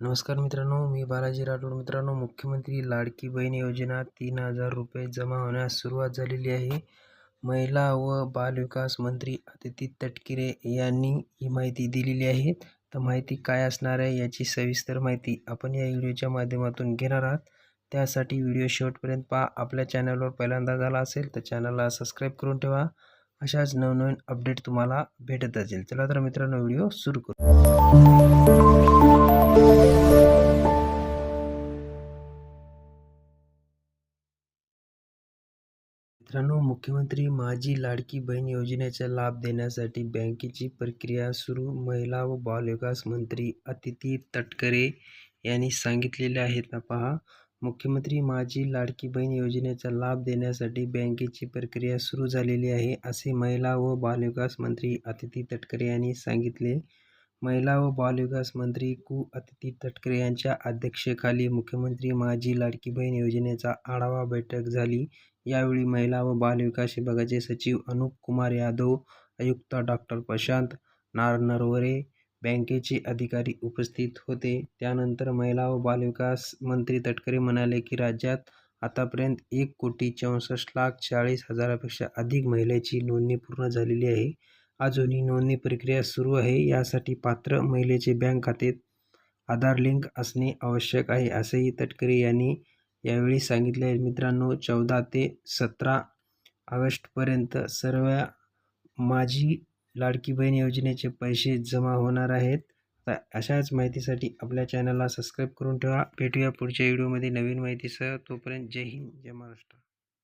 नमस्कार मित्रांनो मी बालाजी राठोड. मित्रांनो मुख्यमंत्री लाडकी बहीण योजना तीन हजार रुपये जमा होण्यास सुरुवात झालेली आहे. महिला व बालविकास मंत्री अदिती तटकिरे यांनी ही माहिती दिलेली आहे. तर माहिती काय असणार आहे याची सविस्तर माहिती आपण या व्हिडिओच्या माध्यमातून घेणार आहात. त्यासाठी व्हिडिओ शेवटपर्यंत पहा. आपल्या चॅनलवर पहिल्यांदा झाला असेल तर चॅनलला सबस्क्राईब करून ठेवा. अशाच नवनवीन अपडेट तुम्हाला भेटत असेल. चला तर मित्रांनो व्हिडिओ सुरू करू. मित्रांनो मुख्यमंत्री माझी लाडकी बहीण योजनेचा लाभ देण्यासाठी बँकेची प्रक्रिया सुरू महिला व बालविकास मंत्री अतिथी तटकरे यांनी सांगितलेले आहेत ना पहा मुख्यमंत्री माझी लाडकी बहीण योजनेचा लाभ देण्यासाठी बँकेची प्रक्रिया सुरू झालेली आहे असे महिला व बालविकास मंत्री अतिथी तटकरे यांनी सांगितले. महिला व बालविकास मंत्री कु. अतिथी तटकरे यांच्या अध्यक्षतेखाली मुख्यमंत्री माझी लाडकी बहीण योजनेचा आढावा बैठक झाली. यावेळी महिला व बालविकास विभागाचे सचिव अनुप कुमार यादव आयुक्त डॉक्टर प्रशांत नारनवरे बँकेचे अधिकारी उपस्थित होते. त्यानंतर महिला व बालविकास मंत्री तटकरे म्हणाले की राज्यात आतापर्यंत एक कोटी चौसष्ट लाख चाळीस हजारापेक्षा अधिक महिलेची नोंदणी पूर्ण झालेली आहे. अजूनही नोंदणी प्रक्रिया सुरू आहे. यासाठी पात्र महिलेचे बँक खाते आधार लिंक असणे आवश्यक आहे असेही तटकरे यांनी यावेळी सांगितले मित्रांनो चौदा ते सतरा ऑगस्टपर्यंत सर्व माझी लाडकी बहीण योजनेचे पैसे जमा होणार आहेत. तर अशाच माहितीसाठी आपल्या चॅनलला सबस्क्राईब करून ठेवा. भेटूया पुढच्या व्हिडिओमध्ये नवीन माहितीसह. तोपर्यंत जय हिंद जय महाराष्ट्र.